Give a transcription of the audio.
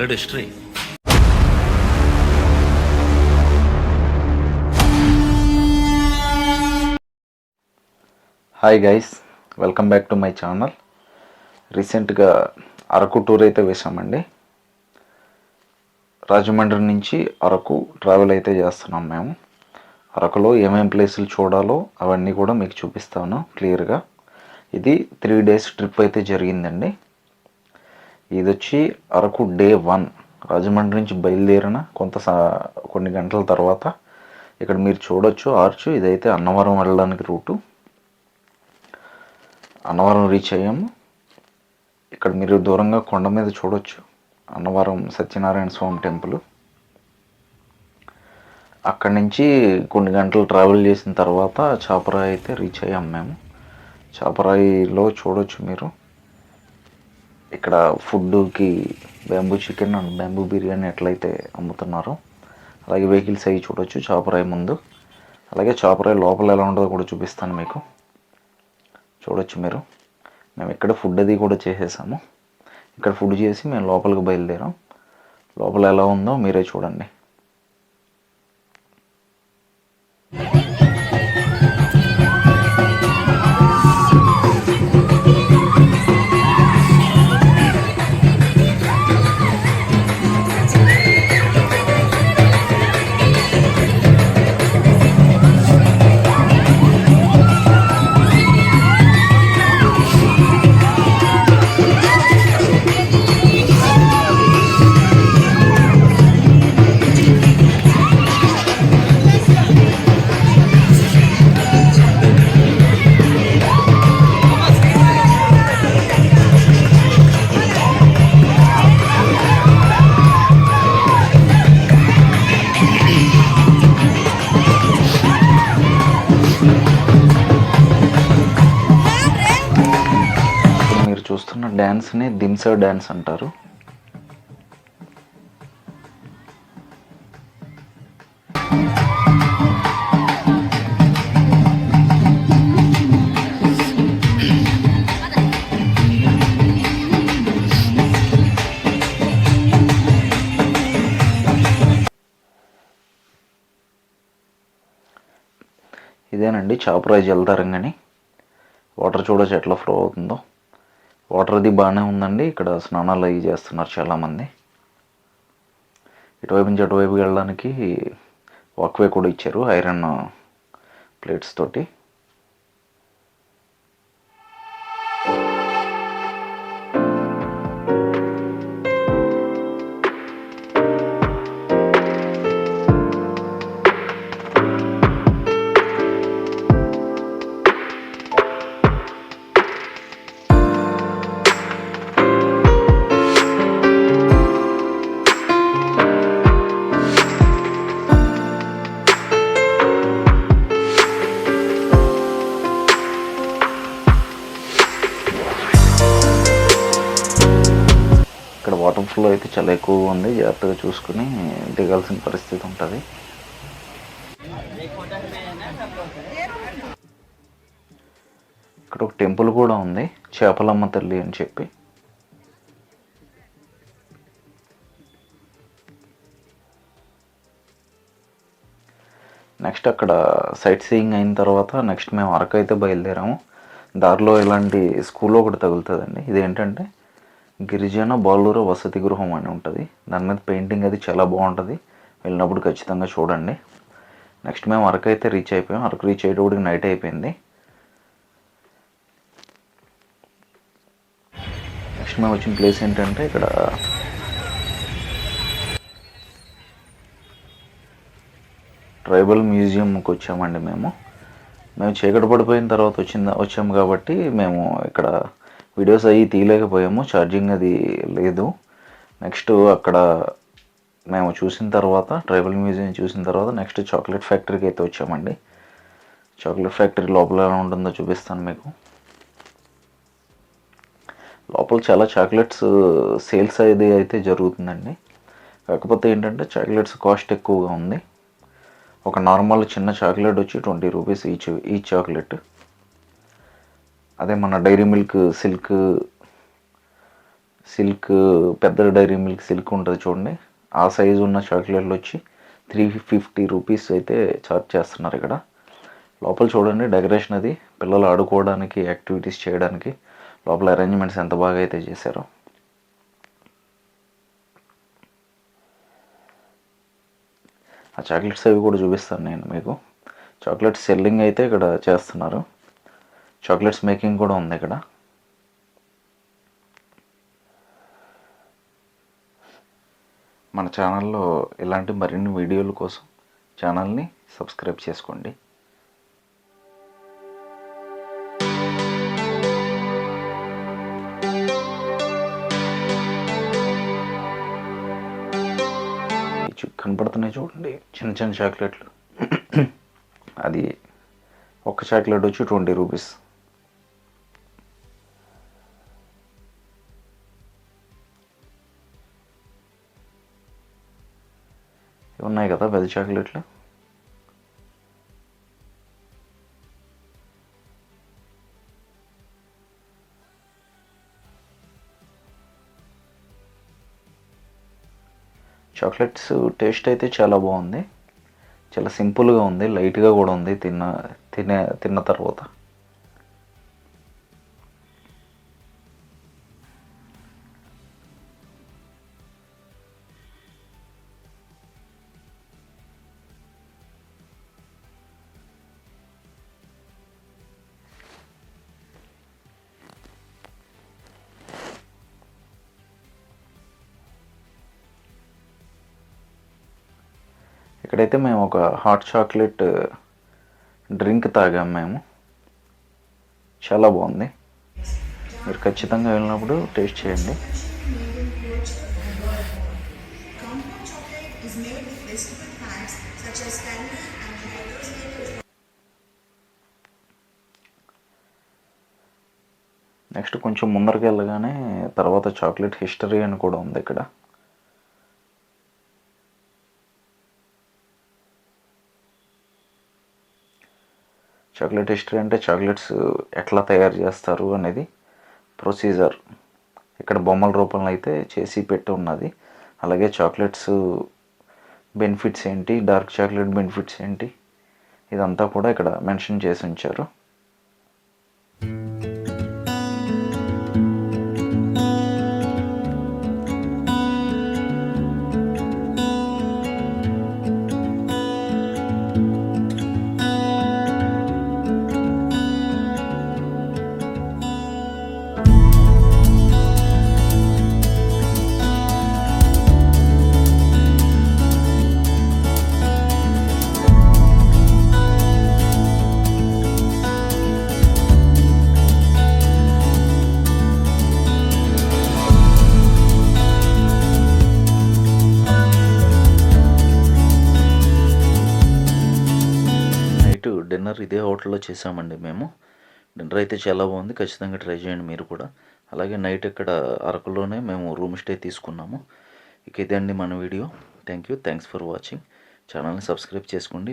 Chocolate history. Hi guys welcome back to my channel రీసెంట్గా Araku tour అయితే వేసామండి రాజమండ్రి నుంచి అరకు ట్రావెల్ అయితే చేస్తున్నాం మేము. అరకులో ఏమేం ప్లేసులు చూడాలో అవన్నీ కూడా మీకు చూపిస్తాను క్లియర్గా ఇది త్రీ డేస్ ట్రిప్ అయితే జరిగిందండి. ఇది వచ్చి అరకు డే వన్. రాజమండ్రి నుంచి బయలుదేరిన కొంత సా- కొన్ని గంటల తర్వాత ఇక్కడ మీరు చూడొచ్చు ఆర్చ్. ఇదైతే అన్నవరం వెళ్ళడానికి రూటు. అన్నవరం రీచ్ అయ్యాము ఇక్కడ మీరు దూరంగా కొండ మీద చూడొచ్చు. అన్నవరం సత్యనారాయణ స్వామి టెంపుల్. అక్కడి నుంచి కొన్ని గంటలు ట్రావెల్ చేసిన తర్వాత చాపరాయి అయితే రీచ్ అయ్యాము మేము. చాపరాయిలో చూడొచ్చు మీరు. ఇక్కడ ఫుడ్కి bamboo chicken and bamboo biryani ఎట్లయితే అమ్ముతున్నారో అలాగే వెహికల్స్ అవి చూడొచ్చు చాపరాయి ముందు. అలాగే చాపరాయి లోపల ఎలా ఉంటుందో కూడా చూపిస్తాను మీకు. చూడొచ్చు మీరు. మేము ఇక్కడ ఫుడ్ అది కూడా చేసేసాము. ఇక్కడ ఫుడ్ చేసి మేము లోపలికి బయలుదేరాం. లోపల ఎలా ఉందో మీరే చూడండి. డ్యాన్స్ని దింసా డ్యాన్స్ అంటారు. ఇదేనండి చాపరాజు జలతరంగని వాటర్ చూడొచ్చు ఎట్లా ఫ్లో అవుతుందో. వాటర్ అది బాగానే ఉందండి. ఇక్కడ స్నానాలు అవి చేస్తున్నారు చాలామంది. ఇటువైపు నుంచి అటువైపు వెళ్ళడానికి వాక్వే కూడా ఇచ్చారు ఐరన్ ప్లేట్స్ తోటి. ఫ్లో అయితే చాలా ఎక్కువగా ఉంది. జాగ్రత్తగా చూసుకుని దిగాల్సిన పరిస్థితి ఉంటుంది. ఇక్కడ ఒక టెంపుల్ కూడా ఉంది. చేపలమ్మ తల్లి అని చెప్పి. నెక్స్ట్ అక్కడ సైట్ సీయింగ్ అయిన తర్వాత నెక్స్ట్ మేము అరకు అయితే బయలుదేరాము. దారిలో ఇలాంటి స్కూల్ ఒకటి తగులుతుందండి. ఇదేంటంటే గిరిజన బాలుర వసతి గృహం అని ఉంటుంది. దాని మీద పెయింటింగ్ అది చాలా బాగుంటుంది. వెళ్ళినప్పుడు ఖచ్చితంగా చూడండి. నెక్స్ట్ మేము అరకు అయితే రీచ్ అయిపోయాం. అరకు రీచ్ అయ్యేటప్పటికి నైట్ అయిపోయింది. నెక్స్ట్ మేము వచ్చిన ప్లేస్ ఏంటంటే ఇక్కడ ట్రైబల్ మ్యూజియంకి వచ్చామండి మేము. మేము చీకటి పడిపోయిన తర్వాత వచ్చింది వచ్చాము కాబట్టి మేము ఇక్కడ వీడియోస్ అవి తీయలేకపోయాము ఛార్జింగ్ అది లేదు. నెక్స్ట్ అక్కడ మేము చూసిన తర్వాత ట్రైబల్ మ్యూజియం చూసిన తర్వాత నెక్స్ట్ చాక్లెట్ ఫ్యాక్టరీకి అయితే వచ్చామండి. చాక్లెట్ ఫ్యాక్టరీ లోపల ఎలా ఉంటుందో చూపిస్తాను మీకు. లోపల చాలా చాక్లెట్స్ సేల్స్ అది అయితే జరుగుతుందండి. కాకపోతే ఏంటంటే చాక్లెట్స్ కాస్ట్ ఎక్కువగా ఉంది. ఒక నార్మల్ చిన్న చాక్లెట్ వచ్చి twenty rupees each each chocolate అదే మన డైరీ మిల్క్ సిల్క్ సిల్క్ పెద్ద డైరీ మిల్క్ సిల్క్ ఉంటుంది చూడండి. ఆ సైజు ఉన్న చాక్లెట్లు వచ్చి త్రీ ఫిఫ్టీ రూపీస్ అయితే చార్జ్ చేస్తున్నారు ఇక్కడ. లోపల చూడండి డెకరేషన్ అది. పిల్లలు ఆడుకోవడానికి యాక్టివిటీస్ చేయడానికి లోపల అరేంజ్మెంట్స్ ఎంత బాగా అయితే చేశారో. ఆ చాక్లెట్స్ అవి కూడా చూపిస్తాను నేను మీకు. చాక్లెట్స్ సెల్లింగ్ అయితే ఇక్కడ చేస్తున్నారు. చాక్లెట్స్ మేకింగ్ కూడా ఉంది ఇక్కడ. మన ఛానల్లో ఇలాంటి మరిన్ని వీడియోల కోసం ఛానల్ని సబ్స్క్రైబ్ చేసుకోండి. కనపడుతున్నాయి చూడండి చిన్న చిన్న చాక్లెట్లు. అది ఒక్క చాక్లెట్ వచ్చి ట్వంటీ రూపీస్. కదా పెద్ద చాక్లెట్లు చాక్లెట్స్ టేస్ట్ అయితే చాలా బాగుంది. చాలా సింపుల్గా ఉంది లైట్గా కూడా ఉంది తిన్న తినే తిన్న తర్వాత. ఇక్కడైతే మేము ఒక హాట్ చాక్లెట్ డ్రింక్ తాగాం మేము. చాలా బాగుంది. మీరు ఖచ్చితంగా వెళ్ళినప్పుడు టేస్ట్ చేయండి. నెక్స్ట్ కొంచెం ముందరికి వెళ్ళగానే తర్వాత చాక్లెట్ హిస్టరీ అని కూడా ఉంది ఇక్కడ. చాక్లెట్ హిస్టరీ అంటే చాక్లెట్స్ ఎట్లా తయారు చేస్తారు అనేది ప్రొసీజర్ ఇక్కడ బొమ్మల రూపంలో అయితే చేసి పెట్టి ఉన్నది. అలాగే చాక్లెట్స్ బెనిఫిట్స్ ఏంటి? డార్క్ చాక్లెట్ బెనిఫిట్స్ ఏంటి? ఇదంతా కూడా ఇక్కడ మెన్షన్ చేసి ఉంచారు. డిన్నర్ ఇదే హోటల్లో చేసామండి మేము. డిన్నర్ అయితే చాలా బాగుంది. ఖచ్చితంగా ట్రై చేయండి మీరు కూడా. అలాగే నైట్ ఇక్కడ అరకులోనే మేము రూమ్ స్టే తీసుకున్నాము. ఇక ఇదే అండి మన video. Thank you thanks for watching ఛానల్ని సబ్స్క్రైబ్ చేసుకోండి.